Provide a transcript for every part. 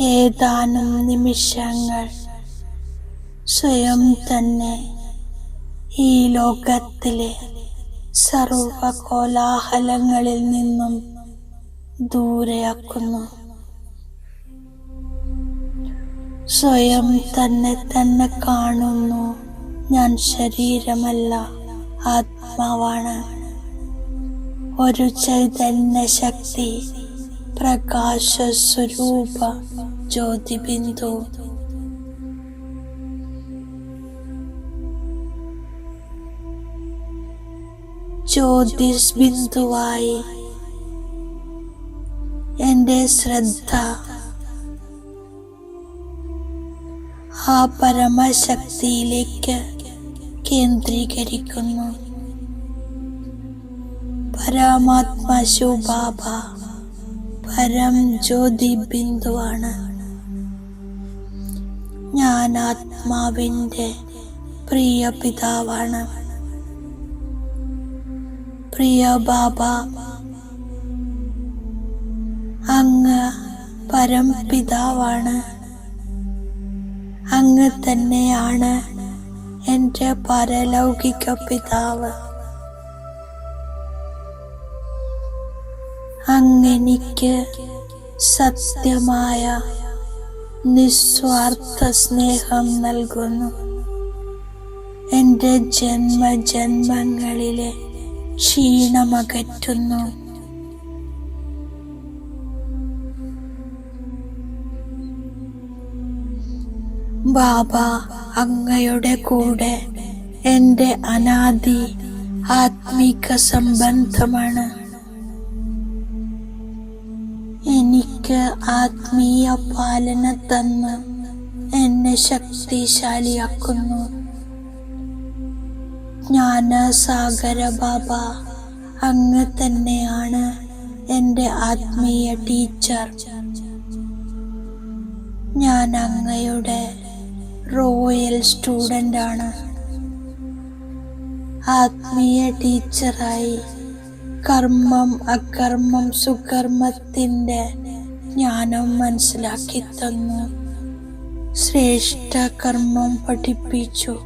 ഏതാനും നിമിഷങ്ങൾ സ്വയം തന്നെ ഈ ലോകത്തിലെ സർവ കോലാഹലങ്ങളിൽ നിന്നും ദൂരെയാക്കുന്നു. സ്വയം തന്നെ തന്നെ കാണുന്നു. ഞാൻ ശരീരമല്ല ആത്മാവാണ്. ഒരു ചൈതന്യ ശക്തി പ്രകാശ സ്വരൂപ ജ്യോതിബിന്ദു ജ്യോതിസ് ബിന്ദുവായി എന്റെ ശ്രദ്ധ ആ പരമശക്തിയിലേക്ക് കേന്ദ്രീകരിക്കുന്നു പരമാത്മ ശുഭാബ പരം ജ്യോതി ബിന്ദുവാണ് ഞാൻ ആത്മാവിന്റെ പ്രിയ പിതാവാണ് പ്രിയ ബാബ അങ്ങ് പരം പിതാവാണ് അങ്ങ് തന്നെയാണ് എന്റെ പരലൗകിക പിതാവ്. അങ്ങെനിക്ക് സത്യമായ നിസ്വാർത്ഥ സ്നേഹം നൽകുന്നു. എന്റെ ജന്മജന്മങ്ങളിലെ ക്ഷീണമകറ്റുന്നു. ബാബ അങ്ങയുടെ കൂടെ എന്റെ അനാദി ആത്മീക സംബന്ധമാണ്. എനിക്ക് ആത്മീയ പാലന തന്ന് എന്നെ ശക്തിശാലിയാക്കുന്നു. ജ്ഞാനസാഗര ബാബ അങ്ങ് തന്നെയാണ് എന്റെ ആത്മീയ ടീച്ചർ. ഞാൻ അങ്ങയുടെ റോയൽ സ്റ്റുഡന്റ് ആണ് ആത്മീയ ടീച്ചറായി കർമ്മം അകർമ്മം സുകർമ്മത്തിന്റെ ജ്ഞാനം മനസ്സിലാക്കി തന്നു. ശ്രേഷ്ഠ കർമ്മം പഠിപ്പിച്ചു.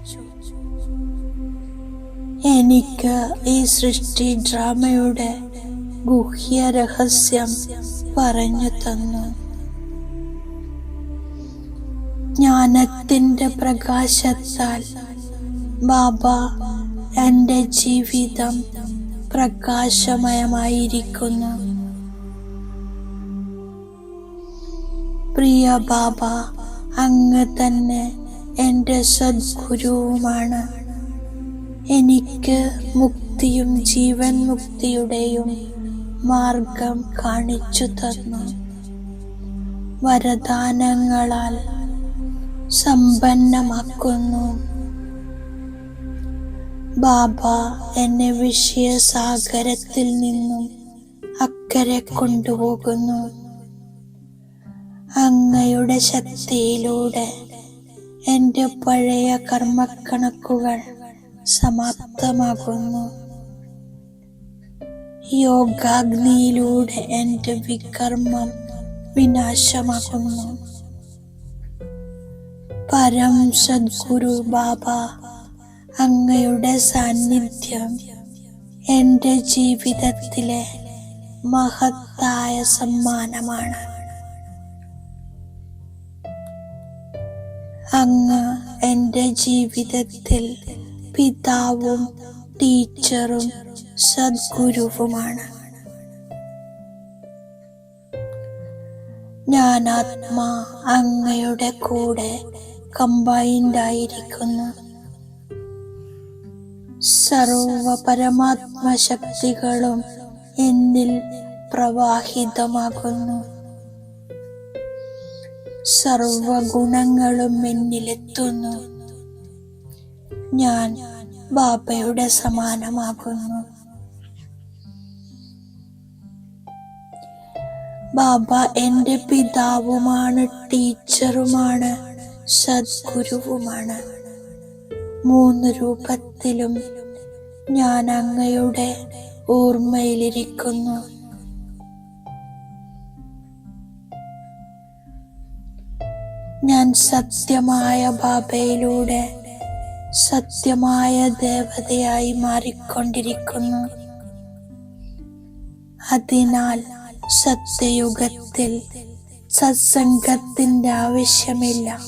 എനിക്ക് ഈ സൃഷ്ടി ഡ്രാമയുടെ ഗുഹ്യ രഹസ്യം പറഞ്ഞു തന്നു. ജ്ഞാനത്തിന്റെ പ്രകാശത്താൽ ബാബ എന്റെ ജീവിതം പ്രകാശമയമായിരിക്കുന്നു. പ്രിയ ബാബ അങ്ങ് തന്നെ എന്റെ സദ്ഗുരുവുമാണ്. എനിക്ക് മുക്തിയും ജീവൻ മുക്തിയുടെയും മാർഗം കാണിച്ചു തന്നു. വരദാനങ്ങളാൽ സമ്പന്നമാക്കുന്നു. ബാബ എന്നെ വിഷയസാഗരത്തിൽ നിന്നും അക്കരെ കൊണ്ടുപോകുന്നു. അങ്ങയുടെ ശക്തിയിലൂടെ എന്റെ പഴയ കർമ്മക്കണക്കുകൾ സമാപ്തമാകുന്നു. യോഗാഗ്നിയിലൂടെ എന്റെ വികർമ്മം വിനാശമാകുന്നു. പരം സദ്ഗുരു ബാബ അങ്ങയുടെ സാന്നിധ്യം എന്റെ ജീവിതത്തിലെ മഹത്തായ സമ്മാനമാണ്. അങ്ങ് എന്റെ ജീവിതത്തിൽ പിതാവും ടീച്ചറും സദ്ഗുരുവുമാണ്. ഞാൻ ആത്മാ അങ്ങയുടെ കൂടെ കമ്പൈൻഡ് ആയിരിക്കുന്നു സർവ പരമാത്മ ശക്തികളും എന്നിൽ പ്രവാഹിതമാകുന്നു. സർവ ഗുണങ്ങളും എന്നിലെത്തുന്നു. ഞാൻ ബാബയുടെ സമാനമാകുന്നു. ബാബ എന്റെ പിതാവുമാണ് ടീച്ചറുമാണ് സദ്ഗുരുവുമാണ്. മൂന്ന് രൂപത്തിലും ഞാൻ അങ്ങയുടെ ഓർമ്മയിലിരിക്കുന്നു. ഞാൻ സത്യമായ ബാബയിലൂടെ സത്യമായ ദേവതയായി മാറിക്കൊണ്ടിരിക്കുന്നു. അതിനാൽ സത്യയുഗത്തിൽ സത്സംഗത്തിന്റെ ആവശ്യമില്ല.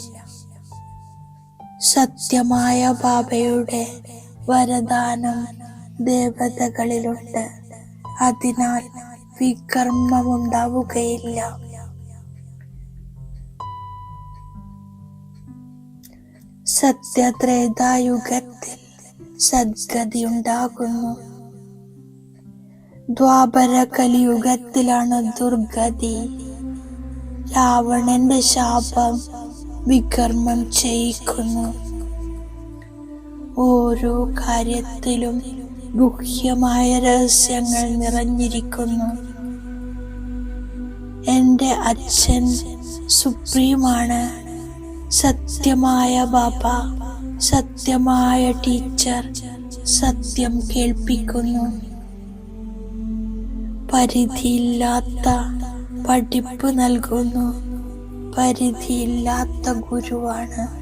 സത്യമായ ബാബയുടെ വരദാനം ദേവതകളിലുണ്ട്. അതിനാൽ വികർമ്മമുണ്ടാവുകയില്ല. സത്യത്രേതായുഗത്തിൽ സദ്ഗതി ഉണ്ടാകുന്നു ദ്വാപര കലിയുഗത്തിലാണ് ദുർഗതി. രാവണന്റെ ശാപം വികർമ്മം ചെയ്യിക്കുന്നു. ഓരോ കാര്യത്തിലും ഗുഹ്യമായ രഹസ്യങ്ങൾ നിറഞ്ഞിരിക്കുന്നു. എന്റെ അച്ഛൻ സുപ്രീമാണ്. സത്യമായ ബാബ സത്യമായ ടീച്ചർ സത്യം കേൾപ്പിക്കുന്നു. പരിധിയില്ലാത്ത പഠിപ്പ് നൽകുന്നു. പരിധിയില്ലാത്ത ഗുരുവാണ്.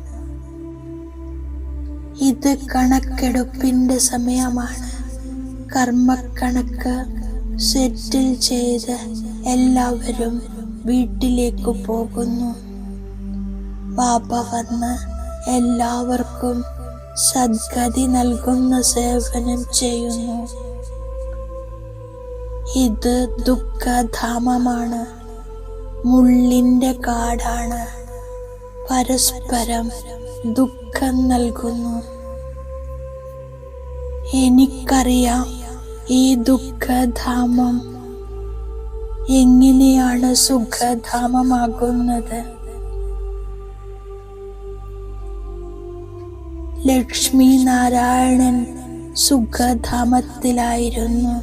ഇത് കണക്കെടുപ്പിന്റെ സമയമാണ്. കർമ്മക്കണക്ക് സെറ്റിൽ ചെയ്ത് എല്ലാവരും വീട്ടിലേക്ക് പോകുന്നു. ബാബ വന്ന് എല്ലാവർക്കും സദ്ഗതി നൽകുന്ന സേവനം ചെയ്യുന്നു. ഇത് ദുഃഖധാമമാണ്. മുള്ളിന്റെ കാടാണ്. പരസ്പരം ദുഃഖം നൽകുന്നു. എനിക്കറിയാം ഈ ദുഃഖധാമം എങ്ങനെയാണ് സുഖധാമമാകുന്നത്. ലക്ഷ്മി നാരായണൻ സുഖധാമത്തിലായിരുന്നു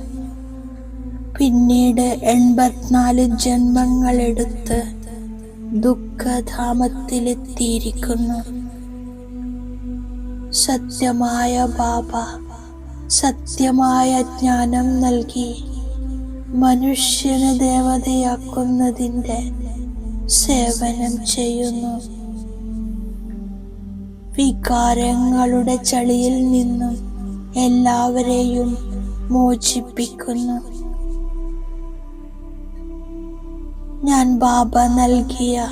പിന്നീട് എൺപത്തിനാല് ജന്മങ്ങളെടുത്ത് ദുഃഖധാമത്തിലെത്തിയിരിക്കുന്നു. സത്യമായ ബാബ സത്യമായ ജ്ഞാനം നൽകി മനുഷ്യനെ ദേവതയാക്കുന്നതിന്റെ സേവനം ചെയ്യുന്നു. വികാരങ്ങളുടെ ചളിയിൽ നിന്നും എല്ലാവരെയും മോചിപ്പിക്കുന്നു. ഞാൻ ബാബ നൽകിയ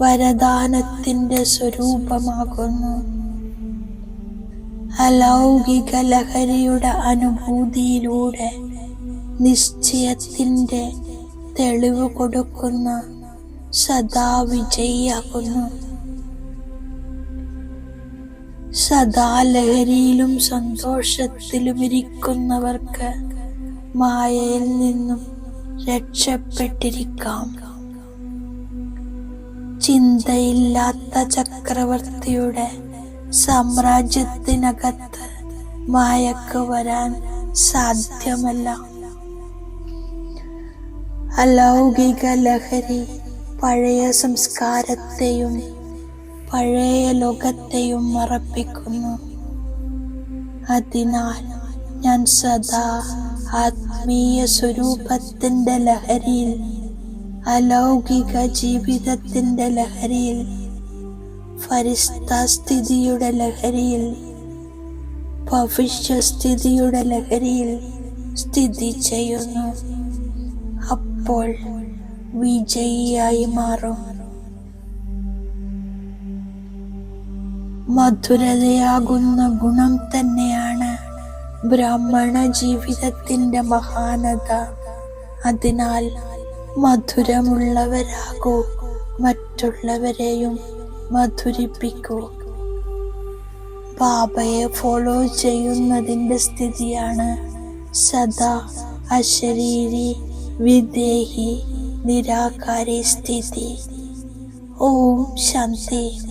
വരദാനത്തിന്റെ സ്വരൂപമാകുന്നു. അലൗകിക ലഹരിയുടെ അനുഭൂതിയിലൂടെ നിശ്ചയത്തിന്റെ തെളിവ് കൊടുക്കുന്ന സദാ വിജയിയാകുന്നു സദാ ലഹരിയിലും സന്തോഷത്തിലും ഇരിക്കുന്നവർക്ക് മായയിൽ നിന്നും രക്ഷപ്പെട്ടിരിക്കാം. ചിന്തയില്ലാത്ത ചക്രവർത്തിയുടെ സാമ്രാജ്യത്തിനകത്ത് മായക്ക് വരാൻ സാധ്യമല്ല. അലൗകിക ലഹരി പഴയ സംസ്കാരത്തെയും പഴയ ലോകത്തെയും മറപ്പിക്കുന്നു. അതിനാൽ ഞാൻ സദാ ആത്മീയ സ്വരൂപത്തിന്റെ ലഹരിയിൽ അലൗകിക ജീവിതത്തിന്റെ ലഹരിയിൽ ഫരിസ്ഥിതിയുടെ ലഹരിയിൽ ഭവിഷ്യസ്ഥിതിയുടെ ലഹരിയിൽ സ്ഥിതി ചെയ്യുന്നു. അപ്പോൾ വിജയിയായി മാറും. മധുരതയാകുന്ന ഗുണം തന്നെയാണ് ബ്രാഹ്മണ ജീവിതത്തിന്റെ മഹാനത. അതിനാൽ മധുരമുള്ളവരാകൂ മറ്റുള്ളവരെയും മധുരിപ്പിക്കൂ. ബാബയെ ഫോളോ ചെയ്യുന്നതിന്റെ സ്ഥിതിയാണ് സദാ അശരീരി വിദേഹി നിരാകാരി സ്ഥിതി. ഓം ശാന്തി.